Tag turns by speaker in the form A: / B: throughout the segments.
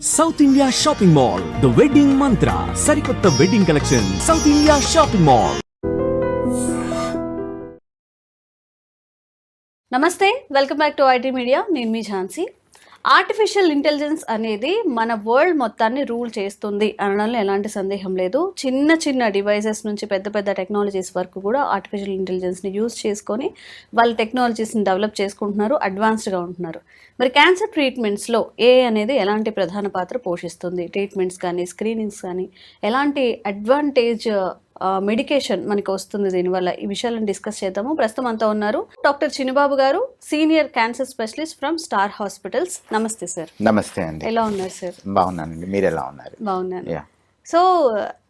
A: South India shopping mall the wedding Mantra సరికొత్త wedding collection south India shopping mall
B: నమస్తే welcome back to IT media నేను మీ Jhansi. Artificial intelligence అనేది మన world మొత్తాన్ని రూల్ చేస్తుంది అనడంలో ఎలాంటి సందేహం లేదు. చిన్న చిన్న డివైసెస్ నుంచి పెద్ద పెద్ద టెక్నాలజీస్ వరకు కూడా ఆర్టిఫిషియల్ ఇంటెలిజెన్స్ని యూజ్ చేసుకొని వాళ్ళ టెక్నాలజీస్ని డెవలప్ చేసుకుంటున్నారు అడ్వాన్స్డ్గా ఉంటున్నారు. మరి క్యాన్సర్ ట్రీట్మెంట్స్లో ఏ అనేది ఎలాంటి ప్రధాన పాత్ర పోషిస్తుంది? ట్రీట్మెంట్స్ కానీ స్క్రీనింగ్స్ కానీ ఎలాంటి అడ్వాంటేజ్ మెడికేషన్ మనకి వస్తుంది దీనివల్ల. ఈ విషయాలను డిస్కస్ చేద్దాము. ప్రస్తుతం అంతా ఉన్నారు doctor Chinibabu garu senior cancer specialist from star hospitals. నమస్తే సార్.
C: నమస్తే అండి.
B: ఎలా ఉన్నారు సార్?
C: బాగున్నానండి. మీరు ఎలా ఉన్నారు?
B: బాగున్నాను. సో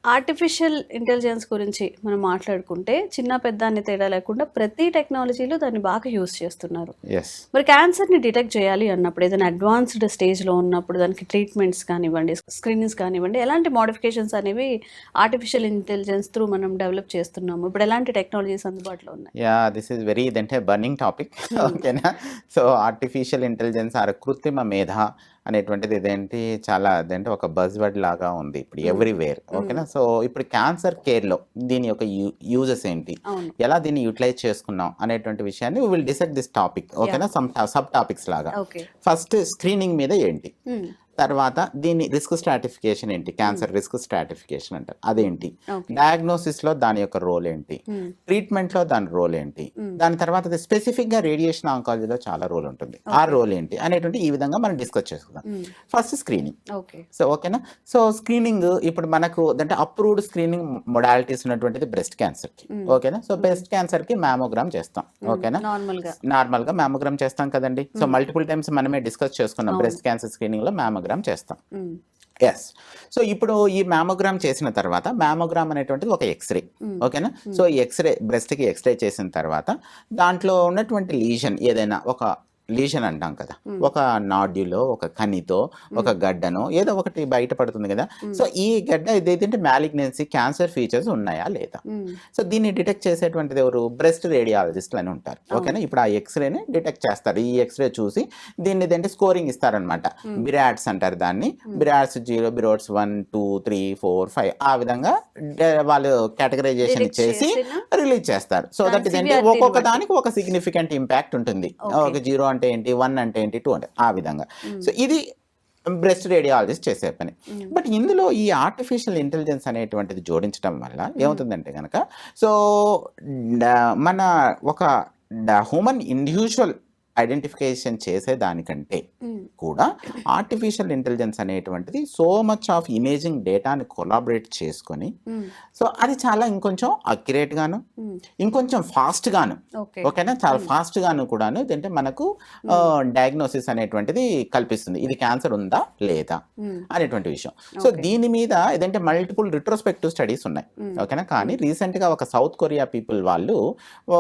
B: ఆర్టిఫిషియల్ ఇంటెలిజెన్స్ గురించి మనం మాట్లాడుకుంటే చిన్న పెద్ద అని తేడా లేకుండా ప్రతి టెక్నాలజీలో దాన్ని బాగా యూస్ చేస్తున్నారు. మరి క్యాన్సర్ని డిటెక్ట్ చేయాలి అన్నప్పుడు ఏదైనా అడ్వాన్స్డ్ స్టేజ్లో ఉన్నప్పుడు దానికి ట్రీట్మెంట్స్ కానివ్వండి స్క్రీనింగ్స్ కానివ్వండి ఎలాంటి మోడిఫికేషన్స్ అనేవి ఆర్టిఫిషియల్ ఇంటెలిజెన్స్ త్రూ మనం డెవలప్ చేస్తున్నాము? ఇప్పుడు ఎలాంటి టెక్నాలజీస్ అందుబాటులో ఉన్నాయి?
C: యా దిస్ ఈజ్ వెరీ ఇదంటే బర్నింగ్ టాపిక్ ఓకేనా సో ఆర్టిఫిషియల్ ఇంటెలిజెన్స్ ఆర్ కృత్రిమ మేధ అనేటువంటిది ఇదేంటి? చాలా అదేంటి ఒక బజ్ వర్డ్ లాగా ఉంది ఇప్పుడు ఎవ్రీవేర్ ఓకేనా సో ఇప్పుడు క్యాన్సర్ కేర్లో దీని యొక్క యూజెస్ ఏంటి? ఎలా దీన్ని యూటిలైజ్ చేసుకున్నాం అనేటువంటి విషయాన్ని విల్ డిసైడ్ దిస్ టాపిక్ ఓకేనా సమ్ సబ్ టాపిక్స్ లాగా. ఫస్ట్ స్క్రీనింగ్ మీద ఏంటి? తర్వాత దీని రిస్క్ స్ట్రాటిఫికేషన్ ఏంటి? క్యాన్సర్ రిస్క్ స్ట్రాటిఫికేషన్ అంటారు. అదేంటి? డయాగ్నోసిస్లో దాని యొక్క రోల్ ఏంటి? ట్రీట్మెంట్లో దాని రోల్ ఏంటి? దాని తర్వాత స్పెసిఫిక్గా రేడియేషన్ ఆంకాలజీలో చాలా రోల్ ఉంటుంది. ఆ రోల్ ఏంటి? అనేటువంటి ఈ విధంగా మనం డిస్కస్ చేసుకుందాం. ఫస్ట్ స్క్రీనింగ్ సో ఓకేనా సో స్క్రీనింగ్ ఇప్పుడు మనకు అంటే అప్రూవ్డ్ స్క్రీనింగ్ మొడాలిటీస్ ఉన్నటువంటిది బ్రెస్ట్ క్యాన్సర్కి. ఓకేనా సో బ్రెస్ట్ క్యాన్సర్కి మ్యామోగ్రామ్ చేస్తాం. ఓకేనా
B: నార్మల్గా
C: నార్మల్గా. మ్యామోగ్రామ్ చేస్తాం కదండి. సో మల్టిపుల్ టైమ్స్ మనమే డిస్కస్ చేసుకున్నాం బ్రెస్ట్ క్యాన్సర్ స్క్రీనింగ్లో మ్యామోగ్రామ్ చేస్తాం. ఎస్ సో ఇప్పుడు ఈ మ్యామోగ్రామ్ చేసిన తర్వాత మ్యామోగ్రామ్ అనేటువంటిది ఒక ఎక్స్రే ఓకేనా సో ఈ ఎక్స్రే బ్రెస్ట్కి ఎక్స్రే చేసిన తర్వాత దాంట్లో ఉన్నటువంటి లీజన్ ఏదైనా ఒక లీజన్ అంటాం కదా. ఒక నాడ్యులో ఒక కనితో ఒక గడ్డనో ఏదో ఒకటి బయటపడుతుంది కదా. సో ఈ గడ్డ ఇదేంటంటే మ్యాలిగ్నెన్సీ క్యాన్సర్ ఫీచర్స్ ఉన్నాయా లేదా? సో దీన్ని డిటెక్ట్ చేసేటువంటిది ఎవరు? బ్రెస్ట్ రేడియాలజిస్ట్లు అని ఉంటారు. ఓకేనా? ఇప్పుడు ఆ ఎక్స్రేని డిటెక్ట్ చేస్తారు. ఈ ఎక్స్రే చూసి దీన్ని ఏంటంటే స్కోరింగ్ ఇస్తారనమాట బిరాడ్స్ అంటారు దాన్ని. BIRADS zero BIRADS one two three four five ఆ విధంగా వాళ్ళు కేటగరైజేషన్ చేసి రిలీజ్ చేస్తారు. సో దట్ ఇదంటే? ఒక్కొక్క. దానికి ఒక సిగ్నిఫికెంట్ ఇంపాక్ట్ ఉంటుంది. ఒక జీరో అంటే ఏంటి? వన్ అంటే ఏంటి? టూ అంటే ఆ విధంగా. సో ఇది బ్రెస్ట్ రేడియాలజిస్ట్ చేసే పని. బట్ ఇందులో ఈ ఆర్టిఫిషియల్ ఇంటెలిజెన్స్ అనేటువంటిది జోడించడం వల్ల ఏమవుతుందంటే కనుక సో మన ఒక హ్యూమన్ ఇండివిజువల్ ఐడెంటిఫికేషన్ చేసే దానికంటే కూడా ఆర్టిఫిషియల్ ఇంటెలిజెన్స్ అనేటువంటిది సో మచ్ ఆఫ్ ఇమేజింగ్ డేటాని కొలాబరేట్ చేసుకొని సో అది చాలా ఇంకొంచెం అక్యురేట్ గాను ఇంకొంచెం ఫాస్ట్ గాను.
B: ఓకే.
C: ఓకేనా? చాలా ఫాస్ట్ గాను కూడాను ఏంటంటే మనకు డయాగ్నోసిస్ అనేటువంటిది కల్పిస్తుంది. ఇది క్యాన్సర్ ఉందా లేదా అనేటువంటి విషయం. సో దీని మీద ఏదంటే మల్టిపుల్ రిట్రోస్పెక్టివ్ స్టడీస్ ఉన్నాయి. ఓకేనా? కానీ రీసెంట్గా ఒక సౌత్ కొరియా పీపుల్ వాళ్ళు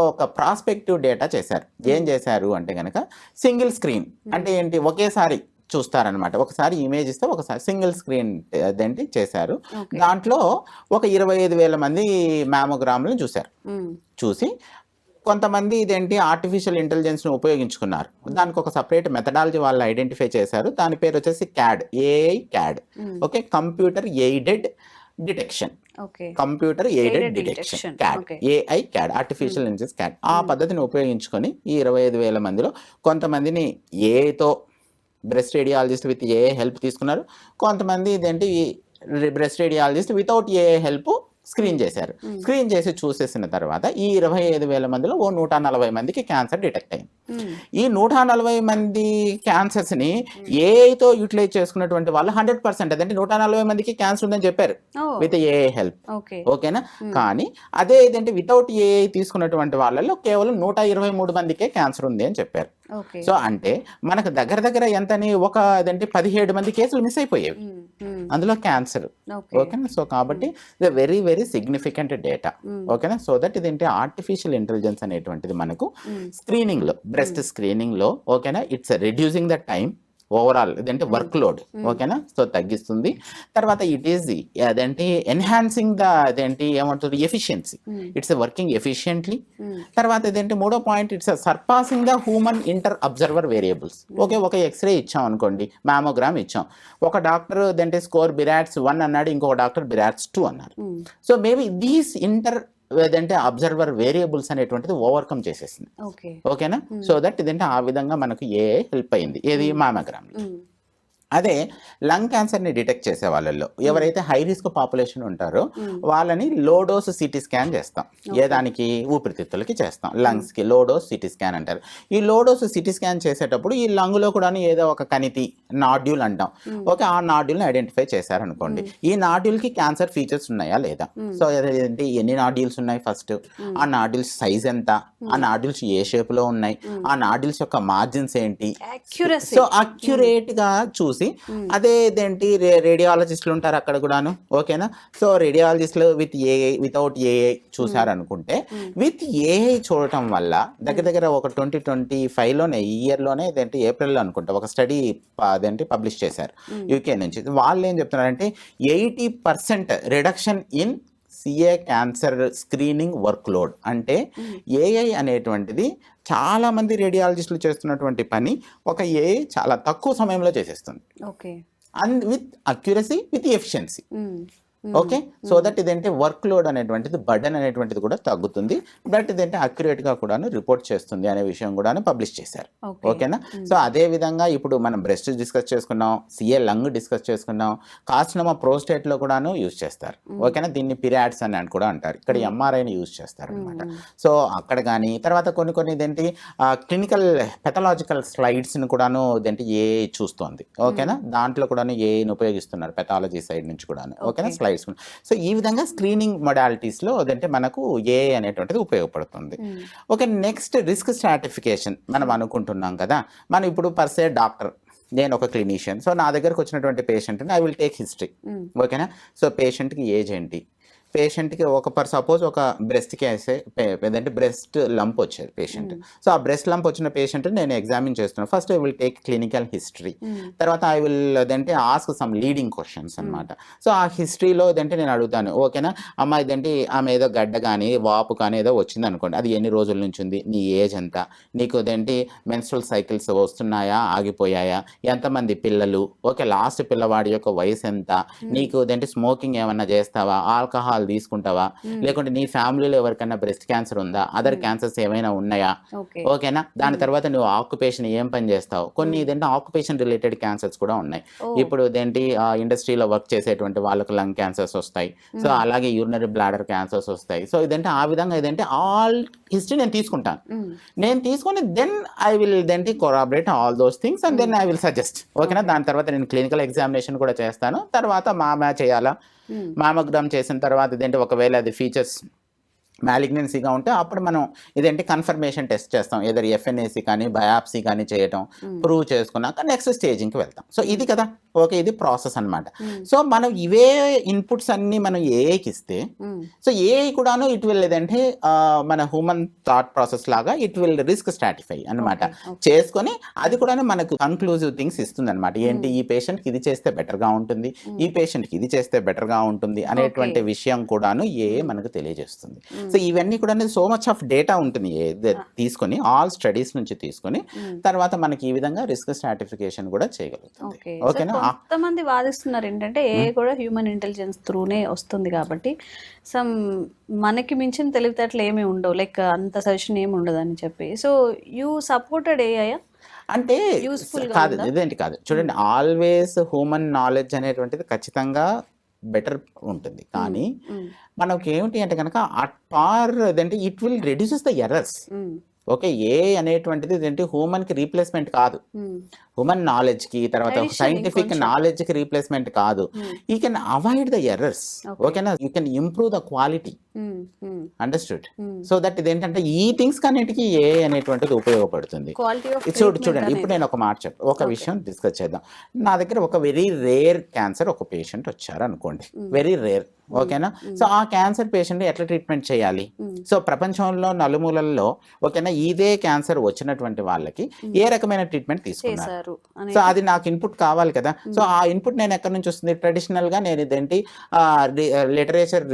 C: ఒక ప్రాస్పెక్టివ్ డేటా చేశారు. ఏం చేశారు అంటే కనుక సింగిల్ స్క్రీన్ అంటే ఏంటి? ఒకేసారి చూస్తారనమాట. ఒకసారి ఇమేజ్ ఇస్తే ఒకసారి సింగిల్ స్క్రీన్ అదేంటి చేశారు. దాంట్లో ఒక ఇరవై ఐదు వేల మంది మ్యామోగ్రామ్లను చూశారు. చూసి కొంతమంది ఇదేంటి ఆర్టిఫిషియల్ ఇంటెలిజెన్స్ని ఉపయోగించుకున్నారు. దానికి ఒక సపరేట్ మెథడాలజీ వాళ్ళు ఐడెంటిఫై చేశారు. దాని పేరు వచ్చేసి CAD AI CAD okay? Computer aided detection computer aided. Detection CAD. AI CAD artificial intelligence CAD ఆ పద్ధతిని ఉపయోగించుకొని ఈ ఇరవై ఐదు వేల మందిలో కొంతమందిని ఏఐతో breast radiologist with a help తీసుకున్నారు. కొంతమంది ఇదేంటి breast radiologist without a help screen చేశారు. స్క్రీన్ చేసి చూసేసిన తర్వాత ఈ ఇరవై ఐదు వేల మందిలో ఓ నూట నలభై మందికి క్యాన్సర్ డిటెక్ట్ అయింది. ఈ నూట నలభై మంది క్యాన్సర్స్ని ఏఐతో యూటిలైజ్ చేసుకున్నటువంటి వాళ్ళు హండ్రెడ్ పర్సెంట్. అదంటే నూట నలభై మందికి క్యాన్సర్ ఉందని చెప్పారు. With AI help.
B: ఓకే.
C: ఓకేనా? కానీ అదే ఏంటంటే వితౌట్ ఏఐ తీసుకున్నటువంటి వాళ్ళలో కేవలం నూట ఇరవై మూడు మందికే క్యాన్సర్ ఉంది అని చెప్పారు. సో అంటే మనకు దగ్గర దగ్గర ఎంతని? ఒక అదంటే పదిహేడు మంది కేసులు మిస్ అయిపోయేవి. అందులో క్యాన్సర్.
B: ఓకే.
C: ఓకేనా? సో కాబట్టి ఇది వెరీ వెరీ సిగ్నిఫికెంట్ డేటా ఓకేనా? సో దట్ ఇదేంటి? ఆర్టిఫిషియల్ ఇంటెలిజెన్స్ అనేటువంటిది మనకు స్క్రీనింగ్ లో బ్రెస్ట్ స్క్రీనింగ్లో ఓకేనా? It's reducing the time overall ఇదంటే వర్క్ లోడ్ ఓకేనా? సో తగ్గిస్తుంది. తర్వాత ఇట్ ఈస్ అదేంటి? ఎన్హాన్సింగ్ ద అదేంటి? ఏమంటుంది ఎఫిషియన్సీ ఇట్స్ వర్కింగ్ ఎఫిషియెంట్లీ తర్వాత ఇదేంటి? మూడో point it's surpassing the human inter observer variables okay ఒక ఎక్స్రే ఇచ్చాం అనుకోండి మ్యామోగ్రామ్ ఇచ్చాం. ఒక డాక్టర్ ఇదంటే స్కోర్ బిరాట్స్ వన్ అన్నాడు ఇంకొక డాక్టర్ బిరాట్స్ టూ అన్నారు. సో మేబీ దీస్ ఇంటర్ ఏదంటే అబ్జర్వర్ వేరియబుల్స్ అనేటువంటిది ఓవర్కమ్ చేసేసింది.
B: ఓకే.
C: ఓకేనా? సో దట్ ఇదంటే? ఆ విధంగా మనకు ఏ హెల్ప్ అయింది? ఏది? మామోగ్రామ్ అదే లంగ్ క్యాన్సర్ని డిటెక్ట్ చేసే వాళ్ళల్లో ఎవరైతే హై రిస్క్ పాపులేషన్ ఉంటారో వాళ్ళని లోడోస్ సిటీ స్కాన్ చేస్తాం. ఏ దానికి ఊపిరితిత్తులకి చేస్తాం. లంగ్స్కి లోడోస్ సిటీ స్కాన్ అంటారు. ఈ లోడోస్ సిటీ స్కాన్ చేసేటప్పుడు ఈ లంగ్లో కూడా ఏదో ఒక కణితి నాడ్యూల్ అంటాం. ఓకే ఆ నాడ్యూల్ని ఐడెంటిఫై చేశారనుకోండి. ఈ నాడ్యూల్కి క్యాన్సర్ ఫీచర్స్ ఉన్నాయా లేదా? సో ఏంటి? ఎన్ని నాడ్యూల్స్ ఉన్నాయి ఫస్ట్ ఆ నాడ్యూల్స్ సైజ్ ఎంత? ఆ నాడ్యూల్స్ ఏ షేప్లో ఉన్నాయి? ఆ నాడ్యూల్స్ యొక్క మార్జిన్స్ ఏంటి? సో అక్యురేట్గా చూసి అదే ఇదేంటి రేడియాలజిస్టులు ఉంటారు అక్కడ కూడాను. ఓకేనా? సో రేడియాలజిస్టులు విత్ ఏఐ వితౌట్ ఏఐ చూసారనుకుంటే విత్ ఏఐ చూడటం వల్ల దగ్గర దగ్గర ఒక ట్వంటీ ట్వంటీ ఫైవ్లోనే ఈ ఇయర్లోనే ఇదేంటి ఏప్రిల్లో అనుకుంటా ఒక స్టడీ అదేంటి పబ్లిష్ చేశారు. యూకే నుంచి. వాళ్ళు ఏం చెప్తున్నారంటే eighty percent reduction in CA cancer screening work load అంటే ఏఐ అనేటువంటిది చాలా మంది రేడియాలజిస్టులు చేస్తున్నటువంటి పని ఒక ఏఐ చాలా తక్కువ సమయంలో చేసేస్తుంది.
B: Okay.
C: And with accuracy with efficiency. Okay? So that ఇదేంటే work load అనేటువంటిది బర్డన్ అనేటువంటిది కూడా తగ్గుతుంది. బట్ ఇదేంటే accurate గా కూడాను రిపోర్ట్ చేస్తుంది అనే విషయం కూడాను పబ్లిష్ చేశారు.
B: ఓకే.
C: ఓకేనా? సో అదే విధంగా ఇప్పుడు మనం బ్రెస్ట్ డిస్కస్ చేసుకున్నాం సిఏ లంగ్ డిస్కస్ చేసుకున్నాం కాస్ట్నమా ప్రోస్టేట్లో కూడాను యూజ్ చేస్తారు. ఓకేనా? దీన్ని పిరాడ్స్ అని కూడా అంటారు. ఇక్కడ ఎంఆర్ఐని యూజ్ చేస్తారు అనమాట సో అక్కడ కానీ తర్వాత కొన్ని కొన్ని ఇదేంటి క్లినికల్ పెథలాజికల్ స్లైడ్స్ని కూడాను ఇదేంటి ఏ చూస్తోంది. ఓకేనా? దాంట్లో కూడాను ఏని ఉపయోగిస్తున్నారు పెథాలజీ సైడ్ నుంచి కూడాను. ఓకేనా? స్లైడ్స్ సో ఈ విధంగా స్క్రీనింగ్ మొడాలిటీస్లో అదంటే మనకు ఏ అనేటువంటిది ఉపయోగపడుతుంది. ఓకే నెక్స్ట్ రిస్క్ స్ట్రాటిఫికేషన్ మనం అనుకుంటున్నాం కదా. మనం ఇప్పుడు పర్సే డాక్టర్ నేను ఒక క్లినీషియన్ సో నా దగ్గరకు వచ్చినటువంటి పేషెంట్ని ఐ విల్ టేక్ హిస్టరీ ఓకేనా? సో పేషెంట్కి ఏజ్ ఏంటి? పేషెంట్కి ఒక పర్ సపోజ్ ఒక బ్రెస్ట్కి వేసే ఏదంటే బ్రెస్ట్ లంప్ వచ్చేది పేషెంట్. సో ఆ బ్రెస్ట్ లంప్ వచ్చిన పేషెంట్ నేను ఎగ్జామిన్ చేస్తున్నాను first I will take clinical history. తర్వాత ఐ విల్ అదంటే ఆస్క్ సమ్ లీడింగ్ క్వశ్చన్స్ అనమాట సో ఆ హిస్టరీలో ఇదంటే నేను అడుగుతాను ఓకేనా? అమ్మ ఇదంటే ఆమె ఏదో గడ్డ కానీ వాపు కానీ ఏదో వచ్చింది అనుకోండి. అది ఎన్ని రోజుల నుంచి ఉంది? నీ ఏజ్ ఎంత? నీకు ఇదేంటి మెన్స్ట్రల్ సైకిల్స్ వస్తున్నాయా? ఆగిపోయాయా? ఎంతమంది పిల్లలు? ఓకే లాస్ట్ పిల్లవాడి యొక్క వయసు ఎంత? నీకు ఇదేంటి స్మోకింగ్ ఏమన్నా చేస్తావా? ఆల్కహాల్ తీసుకుంటావా? లేకుంటే నీ ఫ్యామిలీలో ఎవరికైనా బ్రెస్ట్ క్యాన్సర్ ఉందా? అదర్ క్యాన్సర్స్ ఏమైనా ఉన్నాయా?
B: ఓకే.
C: ఓకేనా? దాని తర్వాత నువ్వు ఆక్యుపేషన్ ఏం పని చేస్తావు? కొన్ని ఇదేంటి ఆక్యుపేషన్ రిలేటెడ్ క్యాన్సర్స్ కూడా ఉన్నాయి. ఇప్పుడు ఇదేంటి ఇండస్ట్రీలో వర్క్ చేసేటువంటి వాళ్ళకి లంగ్ క్యాన్సర్స్ వస్తాయి. సో అలాగే యూరినరీ బ్లాడర్ క్యాన్సర్స్ వస్తాయి. సో ఇదంటే ఆ విధంగా ఇదంటే ఆల్ హిస్టరీ నేను తీసుకుంటాను. నేను తీసుకొని then I will దెంటి corroborate all those things and then I will suggest ఓకేనా? దాని తర్వాత నేను క్లినికల్ ఎగ్జామినేషన్ కూడా చేస్తాను. తర్వాత మామా చేయాలా? Hmm. మామోగ్రామ్ చేసిన తర్వాత ఇదేంటి ఒకవేళ అది ఫీచర్స్ మ్యాలిగ్నెన్సీగా ఉంటే అప్పుడు మనం ఇదేంటి కన్ఫర్మేషన్ టెస్ట్ చేస్తాం. ఏదర్ ఎఫ్ఎన్ఏసి కానీ బయాప్సీ కానీ చేయటం ప్రూవ్ చేసుకున్నాక నెక్స్ట్ స్టేజింగ్కి వెళ్తాం. సో ఇది కదా. ఓకే ఇది ప్రాసెస్ అన్నమాట. సో మనం ఇవే ఇన్పుట్స్ అన్ని మనం ఏఐకి ఇస్తే సో ఏఐ కూడాను ఇట్ విల్ ఏదంటే మన హ్యూమన్ థాట్ ప్రాసెస్ లాగా ఇట్ విల్ రిస్క్ స్ట్రాటిఫై అన్నమాట. చేసుకొని అది కూడా మనకు కన్క్లూజివ్ థింగ్స్ ఇస్తుంది అనమాట ఏంటి ఈ పేషెంట్కి ఇది చేస్తే బెటర్గా ఉంటుంది. ఈ పేషెంట్కి ఇది చేస్తే బెటర్గా ఉంటుంది అనేటువంటి విషయం కూడాను ఏ మనకు తెలియజేస్తుంది. సో ఇవన్నీ కూడా సో మచ్ ఆఫ్ డేటా ఉంటుంది. తీసుకొని ఆల్ స్టడీస్ నుంచి తీసుకొని తర్వాత మనకి ఈ విధంగా రిస్క్ స్ట్రాటిఫికేషన్ కూడా చేయగలుగుతుంది.
B: ఓకే.
C: ఓకేనా?
B: కొంతమంది వాదిస్తున్నారు ఏంటంటే ఏ కూడా హ్యూమన్ ఇంటెలిజెన్స్ త్రూనే వస్తుంది కాబట్టి సమ్ మనకి మించిన తెలివితేటలు ఏమీ ఉండవు. లైక్ అంత సజెషన్ ఏమి ఉండదు అని చెప్పి. సో యూ సపోర్టెడ్ ఏఐ
C: అంటే కాదు? ఇదేంటి కాదు. చూడండి ఆల్వేస్ హ్యూమన్ నాలెడ్జ్ అనేటువంటిది ఖచ్చితంగా బెటర్ ఉంటుంది. కానీ మనకి ఏమిటి అంటే కనుక అట్ పార్ అదంటే it will reduces the errors. Okay ఏ అనేటువంటిది ఏంటి హ్యూమన్కి రీప్లేస్మెంట్ కాదు హ్యూమన్ నాలెడ్జ్కి తర్వాత సైంటిఫిక్. నాలెడ్జ్కి రీప్లేస్మెంట్ కాదు. You can avoid the errors. ఓకేనా? You can improve the quality understood so that ఇదేంటంటే ఈ థింగ్స్ కన్నిటికీ ఏ అనేటువంటిది ఉపయోగపడుతుంది. చూడు చూడండి. ఇప్పుడు నేను ఒక మాట చెప్పు. ఒక విషయం డిస్కస్ చేద్దాం. నా దగ్గర ఒక వెరీ రేర్ క్యాన్సర్ ఒక పేషెంట్ వచ్చారు అనుకోండి వెరీ రేర్ ఓకేనా? సో ఆ క్యాన్సర్ పేషెంట్ ఎట్లా ట్రీట్మెంట్ చేయాలి? సో ప్రపంచంలో నలుమూలల్లో ఓకేనా ఇదే క్యాన్సర్ వచ్చినటువంటి వాళ్ళకి ఏ రకమైన ట్రీట్మెంట్ తీసుకున్నారు? సో అది నాకు ఇన్పుట్ కావాలి కదా. సో ఆ ఇన్పుట్ నేను ఎక్కడి నుంచి వస్తుంది? ట్రెడిషనల్గా నేను ఇదేంటి లిటరేచర్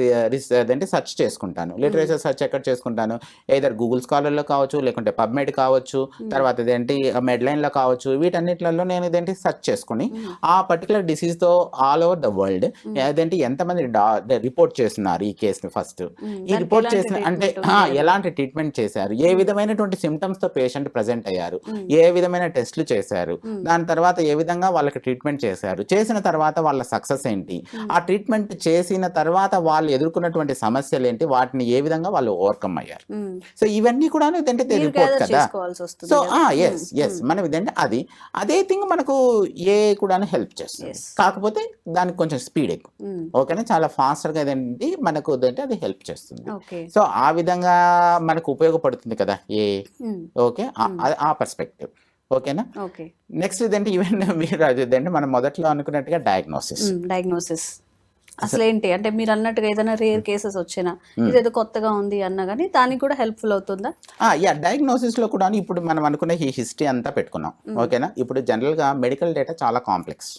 C: అదేంటి సెర్చ్ చేసుకుంటాను. లిటరేచర్ సెర్చ్ ఎక్కడ చేసుకుంటాను? ఏదర్ గూగుల్ స్కాలర్లో కావచ్చు లేకుంటే పబ్మెడ్ కావచ్చు తర్వాత ఇదేంటి మెడ్లైన్లో కావచ్చు వీటన్నిటిలో నేను ఇదేంటి సెర్చ్ చేసుకుని ఆ పర్టికులర్ డిసీజ్తో ఆల్ ఓవర్ ద వరల్డ్ అదేంటి ఎంతమంది రిపోర్ట్ చేస్తున్నారు ఈ కేసుని ఫస్ట్. ఈ రిపోర్ట్ చేసిన అంటే? ఎలాంటి ట్రీట్మెంట్ చేశారు? ఏ విధమైనటువంటి సిమ్టమ్స్తో పేషెంట్ ప్రజెంట్ అయ్యారు? ఏ విధమైన టెస్ట్లు చేశారు? దాని తర్వాత ఏ విధంగా వాళ్ళకి ట్రీట్మెంట్ చేశారు? చేసిన తర్వాత వాళ్ళ సక్సెస్ ఏంటి? ఆ ట్రీట్మెంట్ చేసిన తర్వాత వాళ్ళు ఎదుర్కొన్నటువంటి సమస్యలు ఏంటి? వాటిని ఏ విధంగా వాళ్ళు ఓవర్కమ్ అయ్యారు. సో ఇవన్నీ కూడా
B: మీరు
C: రిపోర్ట్ కదా? సో? ఎస్ ఎస్ మనం ఇదంటే అది. అదే థింగ్ మనకు ఏ కూడా హెల్ప్ చేస్తుంది. కాకపోతే దానికి కొంచెం స్పీడ్ ఎక్కువ. ఓకేనా? చాలా ఫాస్ట్గా ఏదంటే మనకు ఏంటంటే అది హెల్ప్ చేస్తుంది. సో ఆ విధంగా మనకు ఉపయోగపడుతుంది కదా ఏ. ఓకే? ఆ- పర్స్పెక్టివ్ ఓకేనా?
B: ఓకే.
C: నెక్స్ట్ ఇదంటే ఈవెన్ మీరు అది ఇదంటే మనం మొదట్లో అనుకున్నట్టుగా డయాగ్నోసిస్
B: డయాగ్నోసిస్ అసలు ఏంటి? అంటే మీరు అన్నట్టుగా ఏదైనా రేర్ కేసెస్ వచ్చినా ఇదేదో కొత్తగా ఉంది అన్నా కానీ దానికి కూడా హెల్ప్ఫుల్ అవుతుందా?
C: యా డయాగ్నోసిస్లో కూడా ఇప్పుడు మనం అనుకున్న ఈ హిస్టరీ అంతా పెట్టుకున్నాం. ఓకేనా? ఇప్పుడు జనరల్గా మెడికల్ డేటా చాలా కాంప్లెక్స్.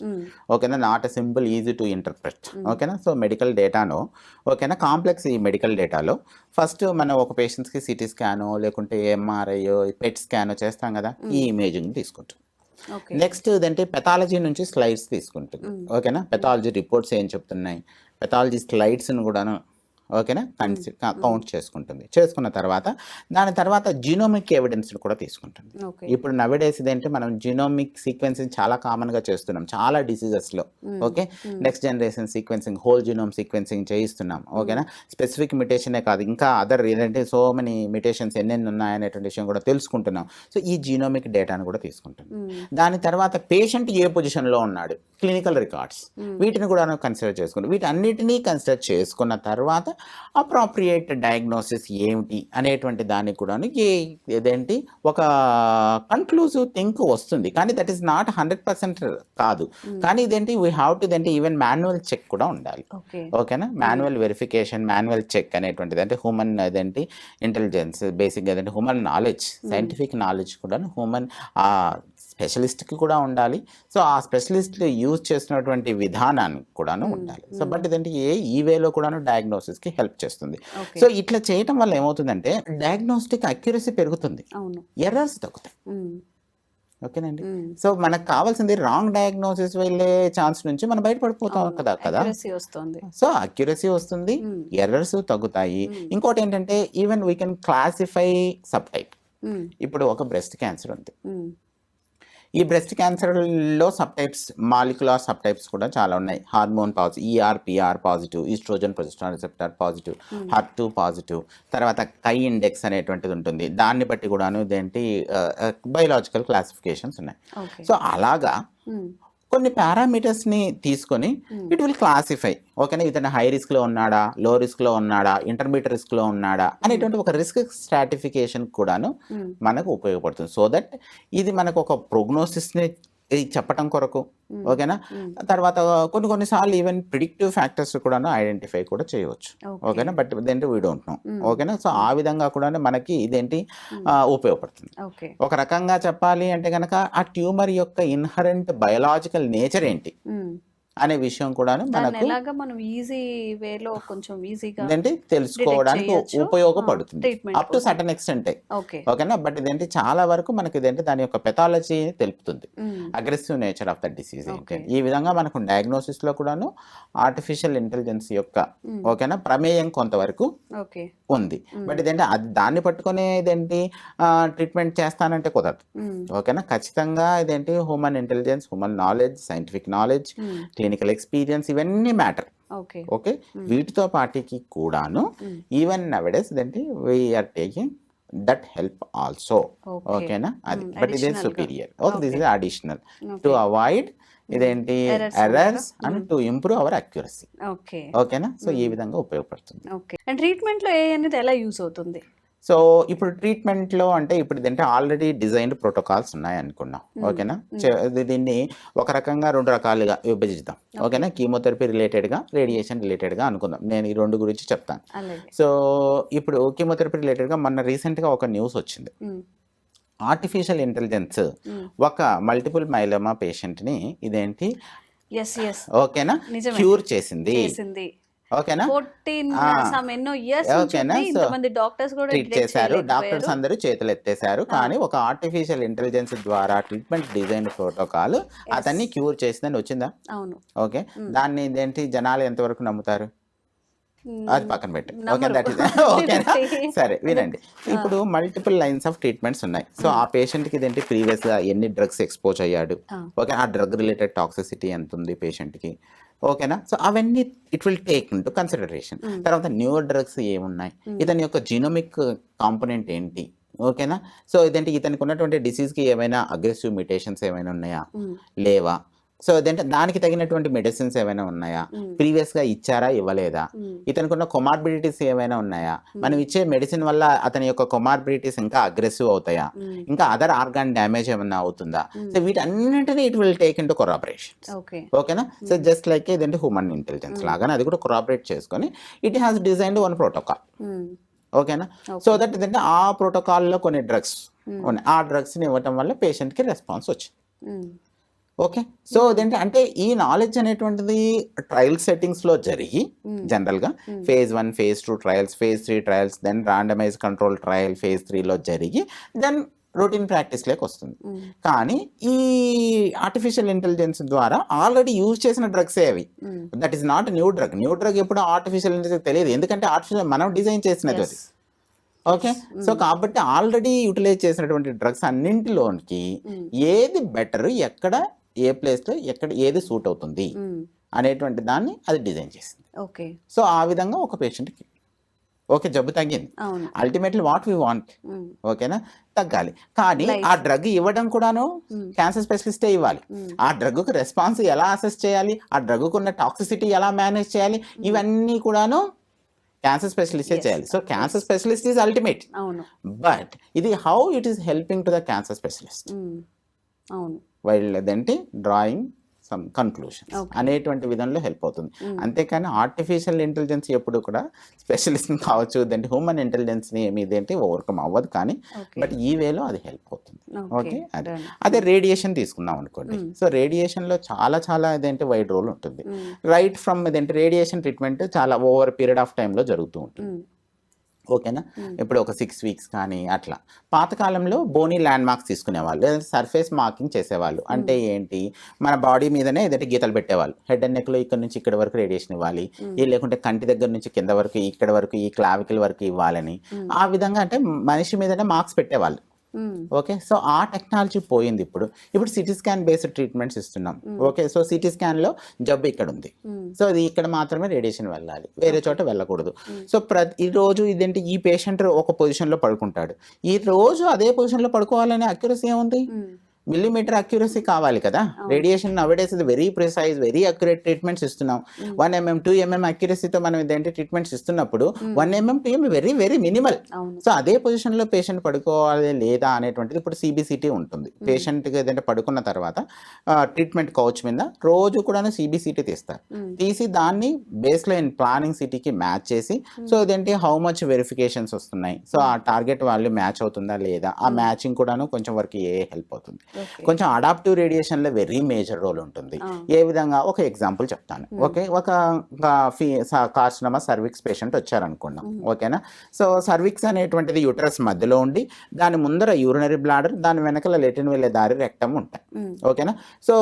C: ఓకేనా? Not a simple easy to interpret ఓకేనా? సో మెడికల్ డేటాను ఓకేనా? కాంప్లెక్స్ ఈ మెడికల్ డేటాలో ఫస్ట్ మనం ఒక పేషెంట్స్కి సిటీ స్కాను లేకుంటే ఎంఆర్ఐ పెట్ స్కాన్ చేస్తాం కదా ఈ ఇమేజింగ్ తీసుకుంటాం. నెక్స్ట్ ఇదంటే పెథాలజీ నుంచి స్లైడ్స్ తీసుకుంటుంది. ఓకేనా? పెథాలజీ రిపోర్ట్స్ ఏం చెప్తున్నాయి? పెథాలజీ స్లైడ్స్ని కూడాను ఓకేనా? కౌంట్ చేసుకుంటుంది. చేసుకున్న తర్వాత దాని తర్వాత జీనోమిక్ ఎవిడెన్స్ కూడా తీసుకుంటుంది. ఇప్పుడు నవడేస్ ఇదేంటి మనం జీనోమిక్ సీక్వెన్సింగ్ చాలా కామన్గా చేస్తున్నాం. చాలా డిసీజెస్లో okay? Next generation sequencing whole genome sequencing చేయిస్తున్నాం. ఓకేనా? స్పెసిఫిక్ మిటేషనే కాదు. ఇంకా అదర్ ఏంటంటే సో మెనీ మిటేషన్స్ ఎన్నెన్ని ఉన్నాయనేటువంటి విషయం కూడా తెలుసుకుంటున్నాం. సో ఈ జీనోమిక్ డేటాను కూడా తీసుకుంటాం దాని తర్వాత పేషెంట్ ఏ పొజిషన్లో ఉన్నాడు? Clinical records. వీటిని కూడా కన్సిడర్ చేసుకుంటాం. వీటన్నిటినీ కన్సిడర్ చేసుకున్న తర్వాత అప్రాప్రియేట్ డయాగ్నోసిస్ ఏమిటి అనేటువంటి దానికి కూడా ఏ ఇదేంటి? ఒక కన్క్లూజివ్ థింక్ వస్తుంది. కానీ that is not hundred percent కాదు. కానీ ఇదేంటి? వీ హ్యావ్ టు ఇదేంటి? ఈవెన్ మాన్యువల్ చెక్ కూడా ఉండాలి.
B: ఓకే
C: ఓకేనా మాన్యువల్ వెరిఫికేషన్ మాన్యువల్ చెక్ అనేటువంటిది అంటే హ్యూమన్ అదేంటి ఇంటెలిజెన్స్ బేసిక్గా అదంటే హ్యూమన్ నాలెడ్జ్ సైంటిఫిక్ నాలెడ్జ్ కూడా హ్యూమన్ ఆ స్పెషలిస్ట్కి కూడా ఉండాలి. సో ఆ స్పెషలిస్ట్ యూజ్ చేసినటువంటి విధానానికి కూడాను ఉండాలి. సో బట్ ఇదంటే? ఏ ఈ వేలో కూడాను డయాగ్నోసిస్కి హెల్ప్ చేస్తుంది సో ఇట్లా చేయటం వల్ల ఏమవుతుందంటే డయాగ్నోస్టిక్ అక్యురసీ పెరుగుతుంది ఎర్రర్స్ తగ్గుతాయి. ఓకేనండి. సో మనకు కావాల్సింది రాంగ్ డయాగ్నోసిస్ వెళ్ళే ఛాన్స్ నుంచి మనం బయటపడిపోతాం. కదా కదా సో అక్యురసీ వస్తుంది. ఎర్రర్స్ తగ్గుతాయి ఇంకోటి ఏంటంటే even we can classify sub type. ఇప్పుడు ఒక బ్రెస్ట్ క్యాన్సర్ ఉంది. ఈ breast క్యాన్సర్లో sub types molecular sub types కూడా చాలా ఉన్నాయి. Hormone positive ER PR positive oestrogen progesterone receptor positive HER two positive తర్వాత కై ఇండెక్స్ అనేటువంటిది ఉంటుంది. దాన్ని బట్టి కూడాను ఇదేంటి బయోలాజికల్ క్లాసిఫికేషన్స్ ఉన్నాయి. సో అలాగా
B: మ్మ్.
C: కొన్ని పారామీటర్స్ని తీసుకొని ఇట్ విల్ క్లాసిఫై ఓకేనా? ఇతను హై రిస్క్లో ఉన్నాడా? లో రిస్క్లో ఉన్నాడా ఇంటర్మీడియట్ రిస్క్లో ఉన్నాడా? అనేటువంటి ఒక రిస్క్ స్ట్రాటిఫికేషన్ కూడాను
B: మ్మ్.
C: మనకు ఉపయోగపడుతుంది. సో దట్ ఇది మనకు ఒక ప్రోగ్నోసిస్ని చెప్పటం కొరకు ఓకేనా? తర్వాత కొన్ని కొన్నిసార్లు ఈవెన్ ప్రిడిక్టివ్ ఫ్యాక్టర్స్ కూడాను ఐడెంటిఫై కూడా చేయవచ్చు. ఓకేనా? బట్ ఇదేంటి వీ డోంట్ నో ఓకేనా? సో ఆ విధంగా కూడా మనకి ఇదేంటి ఉపయోగపడుతుంది. ఒక రకంగా చెప్పాలి అంటే కనుక ఆ ట్యూమర్ యొక్క ఇన్హరెంట్ బయోలాజికల్ నేచర్ ఏంటి. అనే విషయం కూడా మనకు
B: మనం ఈజీ వేలో కొంచెం ఈజీగా
C: తెలుసుకోవడానికి. ఉపయోగపడుతుంది. Up to certain extent
B: okay
C: ఓకేనా? బట్ ఇదేంటి? చాలా వరకు మనకి ఇదేంటి? దాని యొక్క పెథాలజీ తెలుపుతుంది. Aggressive nature of the disease ఏంటి. ఈ విధంగా మనకు డయాగ్నోసిస్లో కూడాను ఆర్టిఫిషియల్ ఇంటెలిజెన్స్ యొక్క
B: Mm.
C: ఓకేనా? ప్రమేయం కొంతవరకు ఉంది. బట్ ఇదేంటి? అది దాన్ని పట్టుకునే ఇదేంటి? ట్రీట్మెంట్ చేస్తానంటే కుదరదు.
B: మ్మ్.
C: ఓకేనా? ఖచ్చితంగా ఇదేంటి? Human intelligence human knowledge scientific knowledge. Clinical experience ఇవన్నీ మ్యాటర్
B: ఓకే
C: ఓకే వీటితో పాటికి కూడాను. ఈవెన్ నవడేస్ ఇదేంటి we are taking that help also. ఓకేనా అది. బట్ ఇదే. Superior okay this is additional. To avoid ఇదేంటి
B: Errors
C: errors? And to improve our accuracy
B: okay
C: ఓకేనా సో ఈ విధంగా ఉపయోగపడుతుంది.
B: ఓకే అండ్ ట్రీట్మెంట్లో ఏ అనేది ఎలా యూస్ అవుతుంది?
C: సో ఇప్పుడు ట్రీట్మెంట్లో అంటే ఇప్పుడు ఏంటంటే ఆల్రెడీ డిజైన్డ్ ప్రోటోకాల్స్ ఉన్నాయి అనుకున్నాం. ఓకేనా? దీన్ని ఒక రకంగా రెండు రకాలుగా విభజిద్దాం. ఓకేనా? కీమోథెరపీ రిలేటెడ్గా రేడియేషన్ రిలేటెడ్గా అనుకుందాం. నేను ఈ రెండు గురించి చెప్తాను. సో ఇప్పుడు కీమోథెరపీ రిలేటెడ్గా మొన్న రీసెంట్గా ఒక న్యూస్ వచ్చింది. Artificial intelligence. ఒక మల్టిపుల్ మైలోమా పేషెంట్ని ఇదేంటి? ఓకేనా. క్యూర్ చేసింది. ఓకేనా?
B: ఫోర్టీన్
C: ఆ.
B: సమ్ ఎన్నో ఇయర్స్
C: ఓకేనా? సో
B: ఇంతమంది డాక్టర్స్ కూడా
C: ట్రీట్ చేశారు. డాక్టర్స్. అందరూ చేతులు ఎత్తేసారు కానీ ఒక ఆర్టిఫిషియల్ ఇంటెలిజెన్స్ ద్వారా ట్రీట్మెంట్ డిజైన్ ప్రోటోకాల్ అతన్ని క్యూర్ చేసిందని వచ్చిందా?
B: అవును.
C: ఓకే. దాన్ని ఇదేంటి జనాలు ఎంతవరకు నమ్ముతారు? అది పక్కన పెట్టి. ఓకే. దట్ ఇస్ ఓకేనా. సరే వినండి. ఇప్పుడు మల్టిపుల్ లైన్స్ ఆఫ్ ట్రీట్మెంట్స్ ఉన్నాయి. సో ఆ పేషెంట్కి ఇదేంటి? ప్రీవియస్గా ఎన్ని డ్రగ్స్ ఎక్స్పోజ్ అయ్యాడు. ఓకే ఆ డ్రగ్ రిలేటెడ్ టాక్సిసిటీ ఎంత ఉంది పేషెంట్కి ఓకేనా? సో అవన్నీ it will take into consideration తర్వాత న్యూ డ్రగ్స్ ఏమున్నాయి? ఇతని యొక్క జీనోమిక్ కాంపోనెంట్ ఏంటి? ఓకేనా? సో ఇదేంటి? ఇతనికి ఉన్నటువంటి డిసీజ్కి ఏమైనా అగ్రెసివ్ మ్యూటేషన్స్ ఏమైనా ఉన్నాయా?
B: ఉమ్,
C: లేవా? సో అదంటే దానికి తగినటువంటి మెడిసిన్స్ ఏమైనా ఉన్నాయా? ప్రీవియస్గా ఇచ్చారా ఇవ్వలేదా? ఇతనికి ఉన్న కొమార్బిడిటీస్ ఏమైనా ఉన్నాయా? మనం ఇచ్చే మెడిసిన్ వల్ల అతని యొక్క కొమార్బిడిటీస్ ఇంకా అగ్రెసివ్ అవుతాయా? ఇంకా అదర్ ఆర్గాన్ డ్యామేజ్ ఏమైనా అవుతుందా? సో వీటన్నింటినీ it will take into collaboration
B: okay
C: ఓకేనా సో జస్ట్ లైక్ ఇదేంటి హ్యూమన్ ఇంటెలిజెన్స్ లాగానే అది కూడా కొరాబరేట్ చేసుకొని it has designed one protocol ఓకేనా సో దట్ ఇదంటే ఆ ప్రోటోకాల్లో కొన్ని డ్రగ్స్ ఉన్నాయి. ఆ డ్రగ్స్ని ఇవ్వటం వల్ల పేషెంట్కి రెస్పాన్స్ వచ్చింది. ఓకే. సో అదేంటి? అంటే ఈ నాలెడ్జ్ అనేటువంటిది ట్రయల్ సెట్టింగ్స్లో జరిగి జనరల్గా phase one phase two trials phase three trials then randomize control trial phase త్రీలో జరిగి దెన్ రొటీన్ ప్రాక్టీస్లోకి వస్తుంది.
B: ఉమ్,
C: కానీ ఈ ఆర్టిఫిషియల్ ఇంటెలిజెన్స్ ద్వారా ఆల్రెడీ యూజ్ చేసిన డ్రగ్సే అవి? That is not new drug new drug ఎప్పుడు ఆర్టిఫిషియల్ ఇంటెలిజెన్స్ తెలియదు. ఎందుకంటే ఆర్టిఫిషియల్ మనం డిజైన్ చేసినది అది. ఓకే. సో కాబట్టి ఆల్రెడీ యూటిలైజ్ చేసినటువంటి డ్రగ్స్ అన్నింటిలోనికి ఏది బెటర్ ఎక్కడ ఏ ప్లేస్లో ఎక్కడ ఏది సూట్ అవుతుంది అనేటువంటి దాన్ని అది డిజైన్ చేసింది.
B: ఓకే.
C: సో ఆ విధంగా ఒక పేషెంట్కి ఓకే జబ్బు తగ్గింది. Ultimately what we want. ఓకేనా? తగ్గాలి. కానీ ఆ డ్రగ్ ఇవ్వడం కూడాను క్యాన్సర్ స్పెషలిస్టే ఇవ్వాలి? ఆ డ్రగ్కు రెస్పాన్స్ ఎలా అసెస్ చేయాలి? ఆ డ్రగ్కు ఉన్న టాక్సిసిటీ ఎలా మేనేజ్ చేయాలి? ఇవన్నీ కూడాను క్యాన్సర్ స్పెషలిస్టే చేయాలి. So cancer specialist is ultimate. But ఇది how it is helping to the cancer specialist.
B: అవును.
C: వైల్ అదేంటి డ్రాయింగ్ సమ్ కన్క్లూషన్ అనేటువంటి విధంలో హెల్ప్ అవుతుంది. అంతేకాని ఆర్టిఫిషియల్ ఇంటెలిజెన్స్ ఎప్పుడు కూడా స్పెషలిస్ట్ కావచ్చు దాంట్లో హ్యూమన్ ఇంటెలిజెన్స్ని ఏమి ఇదేంటి ఓవర్కమ్ అవ్వదు కానీ. బట్ ఈ వేలో అది హెల్ప్ అవుతుంది. ఓకే అదే. అదే రేడియేషన్ తీసుకుందాం అనుకోండి. సో రేడియేషన్లో చాలా చాలా ఇదేంటి వైడ్ రోల్ ఉంటుంది. రైట్ ఫ్రమ్ ఇదేంటి రేడియేషన్ ట్రీట్మెంట్ చాలా ఓవర్ పీరియడ్ ఆఫ్ టైంలో జరుగుతూ ఉంటుంది.
B: ఉమ్,
C: ఓకేనా? ఇప్పుడు ఒక సిక్స్ వీక్స్ కానీ అట్లా. పాతకాలంలో బోనీ ల్యాండ్ మార్క్స్ తీసుకునేవాళ్ళు లేదంటే సర్ఫేస్ మార్కింగ్ చేసేవాళ్ళు. అంటే ఏంటి? మన బాడీ మీదనే ఏదంటే గీతలు పెట్టేవాళ్ళు. హెడ్ అండ్ నెక్లో ఇక్కడ నుంచి ఇక్కడ వరకు రేడియేషన్ ఇవ్వాలి. లేకుంటే కంటి దగ్గర నుంచి కింద వరకు ఇక్కడ వరకు ఈ క్లావికల్ వరకు ఇవ్వాలని. ఆ విధంగా అంటే మనిషి మీదనే మార్క్స్ పెట్టేవాళ్ళు. ఓకే సో ఆ టెక్నాలజీ పోయింది ఇప్పుడు. ఇప్పుడు సిటీ స్కాన్ బేస్డ్ ట్రీట్మెంట్స్ ఇస్తున్నాం. ఓకే సో సిటీ స్కాన్లో జబ్బు ఇక్కడ ఉంది సో అది ఇక్కడ మాత్రమే రేడియేషన్ వెళ్ళాలి. వేరే చోట వెళ్ళకూడదు. సో ప్రతి ఈ రోజు ఇదేంటి? ఈ పేషెంట్ ఒక పొజిషన్లో పడుకుంటాడు. ఈ రోజు అదే పొజిషన్లో పడుకోవాలనే అక్యురసీ ఏముంది? మిల్లీమీటర్ అక్యురసీ కావాలి కదా. Radiation nowadays very precise very accurate treatments ఇస్తున్నాం. వన్ ఎంఎం టూ ఎంఎం అక్యురసీతో మనం ఇదేంటి ట్రీట్మెంట్స్ ఇస్తున్నప్పుడు one mm two mm very very minimal so అదే పొజిషన్లో పేషెంట్ పడుకోవాలి లేదా అనేటువంటిది ఇప్పుడు సిబిసిటీ ఉంటుంది. పేషెంట్కి ఏదంటే పడుకున్న తర్వాత ట్రీట్మెంట్ కౌచ్ మీద రోజు కూడా సిబిసిటీ తీస్తారు. తీసి దాన్ని బేస్ లైన్ ప్లానింగ్ సిటీకి మ్యాచ్ చేసి సో ఇదేంటి హౌ మచ్ వెరిఫికేషన్స్ వస్తున్నాయి? సో ఆ టార్గెట్ వాల్యూ మ్యాచ్ అవుతుందా లేదా? ఆ మ్యాచింగ్ కూడాను కొంచెం వరకు ఏ హెల్ప్ అవుతుంది. కొంచెం అడాప్టివ్ రేడియేషన్లో వెరీ మేజర్ రోల్ ఉంటుంది. ఏ విధంగా? ఒక ఎగ్జాంపుల్ చెప్తాను. ఓకే ఒక కార్సినమా సర్విక్స్ పేషెంట్ వచ్చారనుకున్నాం ఓకేనా సో సర్విక్స్ అనేటువంటిది యూటరస్ మధ్యలో ఉండి దాని ముందర యూరినరీ బ్లాడర్ దాని వెనకాల లెటిన్ వెళ్ళే దారి రెక్టమ్ ఉంటాయి. ఓకేనా సో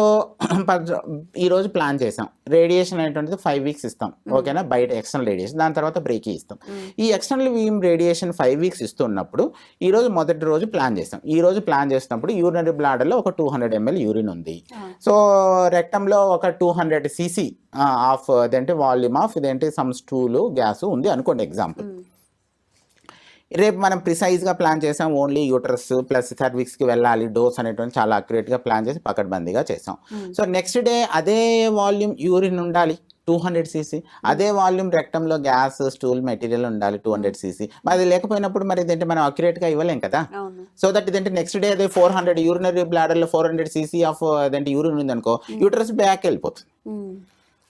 C: ఈరోజు ప్లాన్ చేసాం. రేడియేషన్ అనేటువంటిది ఫైవ్ వీక్స్ ఇస్తాం. ఓకేనా బయట ఎక్స్టర్నల్ రేడియేషన్ దాని తర్వాత బ్రేక్ ఇస్తాం. ఈ external beam radiation five weeks ఇస్తున్నప్పుడు ఈ రోజు మొదటి రోజు ప్లాన్ చేస్తాం ఈ రోజు ప్లాన్ చేసినప్పుడు యూరినరీ బ్లాడర్లో ఒక టూ హండ్రెడ్ ఎంఎల్ యూరిన్ ఉంది. సో రెక్టంలో ఒక టూ హండ్రెడ్ సీసీ ఆఫ్ అదేంటి వాల్యూమ్ ఆఫ్ ఇదేంటి సమ్ స్టూలు గ్యాస్ ఉంది అనుకోండి ఎగ్జాంపుల్ రేపు మనం ప్రిసైజ్గా ప్లాన్ చేసాం ఓన్లీ యూటరస్ ప్లస్ సర్వీక్స్కి వెళ్ళాలి డోస్ అనేటువంటి చాలా అక్యురేట్గా ప్లాన్ చేసి పకడ్బందీగా చేసాం. సో నెక్స్ట్ డే అదే వాల్యూమ్ యూరిన్ ఉండాలి. Two hundred cc. అదే వాల్యూమ్ రెక్టంలో గ్యాస్ స్టూల్ మెటీరియల్ ఉండాలి టూ హండ్రెడ్ సీసీ. మరి అది లేకపోయినప్పుడు మరి ఇదేంటి మనం అక్యురేట్గా ఇవ్వలేం కదా? సో దట్ ఇదేంటి నెక్స్ట్ డే అదే ఫోర్ హండ్రెడ్ యూరినరీ బ్లాడర్లో ఫోర్ హండ్రెడ్ సీసీ ఆఫ్ అదేంటి యూరిన్ ఉందనుకో యూటరస్ బ్యాక్ వెళ్ళిపోతుంది.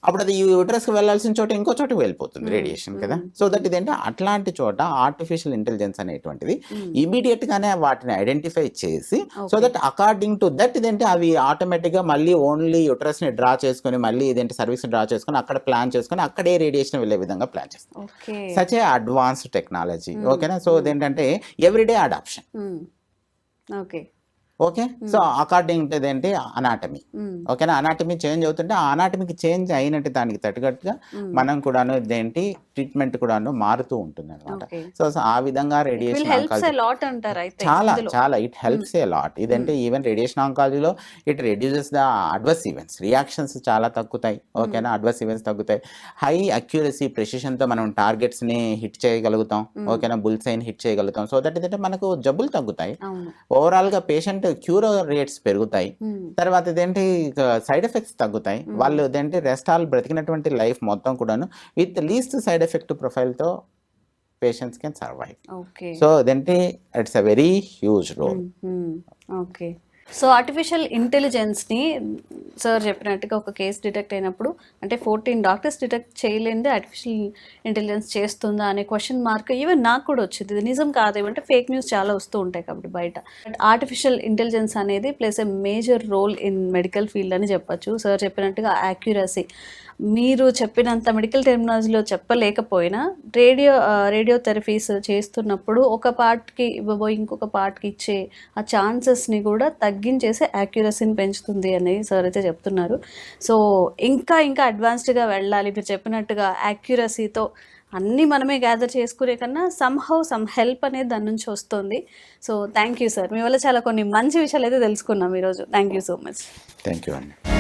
C: అప్పుడు అది యూటరస్కి వెళ్ళాల్సిన చోట ఇంకో చోట వెళ్ళిపోతుంది రేడియేషన్ కదా. సో దట్ ఇదేంటి? అట్లాంటి చోట ఆర్టిఫిషియల్ ఇంటెలిజెన్స్ అనేటువంటిది ఇమీడియట్ గానే వాటిని ఐడెంటిఫై చేసి so that according to that ఇదేంటి? అవి ఆటోమేటిక్గా మళ్ళీ ఓన్లీ యుటరస్ని డ్రా చేసుకొని మళ్ళీ ఇదేంటి? సర్వీస్ డ్రా చేసుకొని అక్కడ ప్లాన్ చేసుకొని అక్కడే రేడియేషన్ వెళ్ళే విధంగా ప్లాన్ చేస్తాం. సచ్ ఏ అడ్వాన్స్డ్ టెక్నాలజీ ఓకేనా సో ఇదేంటంటే everyday adaption.
B: Okay
C: okay? So according to ఇదేంటి? అనాటమీ. ఓకేనా? అనాటమీ చేంజ్ అవుతుంటే ఆ అనాటమీకి చేంజ్ అయినట్టు దానికి తగ్గట్టుగా మనం కూడాను ఇదేంటి? ట్రీట్మెంట్ కూడాను మారుతూ ఉంటుంది అనమాట. సో ఆ విధంగా రేడియేషన్ చాలా. చాలా. ఇట్ హెల్ప్స్ ఏ లాట్ ఇదంటే? Even radiation ఆంకాలజీలో it reduces the adverse events reactions చాలా తగ్గుతాయి. ఓకేనా? అడ్వర్స్ ఈవెంట్స్ తగ్గుతాయి. హై అక్యూరసీ తో మనం targets ని హిట్ చేయగలుగుతాం. ఓకేనా? బుల్స్ అయిన హిట్ చేయగలుగుతాం. సో దట్ ఇదంటే మనకు జబ్బులు తగ్గుతాయి. ఓవరాల్ పేషెంట్ క్యూర్ రేట్స్ పెరుగుతాయి. తర్వాత ఇదేంటి సైడ్ ఎఫెక్ట్స్ తగ్గుతాయి. వాళ్ళు ఇదేంటి రెస్టాల్ బ్రతికినటువంటి లైఫ్ మొత్తం కూడాను with least side effect ప్రొఫైల్తో patients can survive.
B: Okay.
C: So ఇదేంటి it's a very huge role.
B: Okay. So artificial ఇంటెలిజెన్స్ని sir చెప్పినట్టుగా ఒక కేసు డిటెక్ట్ అయినప్పుడు అంటే ఫోర్టీన్ డాక్టర్స్ డిటెక్ట్ చేయలేనిది ఆర్టిఫిషియల్ ఇంటెలిజెన్స్ చేస్తుందా అనే క్వశ్చన్ మార్క్ ఈవెన్ నాకు కూడా వచ్చింది. ఇది నిజం కాదు ఏమంటే ఫేక్ న్యూస్ చాలా వస్తూ ఉంటాయి కాబట్టి బయట. ఆర్టిఫిషియల్ ఇంటెలిజెన్స్ అనేది plays a major role in medical field అని చెప్పొచ్చు. సార్ చెప్పినట్టుగా యాక్యురసీ మీరు చెప్పినంత మెడికల్ టెర్మినాలజీలో చెప్పలేకపోయినా రేడియో రేడియో థెరపీస్ చేస్తున్నప్పుడు ఒక పార్ట్కి ఇవ్వబోయి ఇంకొక పార్ట్కి ఇచ్చే ఆ ఛాన్సెస్ని కూడా తగ్గించేసి యాక్యురసీని పెంచుతుంది అని సార్ అయితే చెప్తున్నారు. సో ఇంకా ఇంకా అడ్వాన్స్డ్గా వెళ్ళాలి. మీరు చెప్పినట్టుగా యాక్యురసీతో అన్నీ మనమే గ్యాదర్ చేసుకునే కన్నా సమ్హౌ సమ్ హెల్ప్ అనేది దాని నుంచి వస్తుంది. సో థ్యాంక్ యూ సార్ మీ వల్ల చాలా కొన్ని మంచి విషయాలు అయితే తెలుసుకున్నాం ఈరోజు. Thank you so much
C: thank you అండి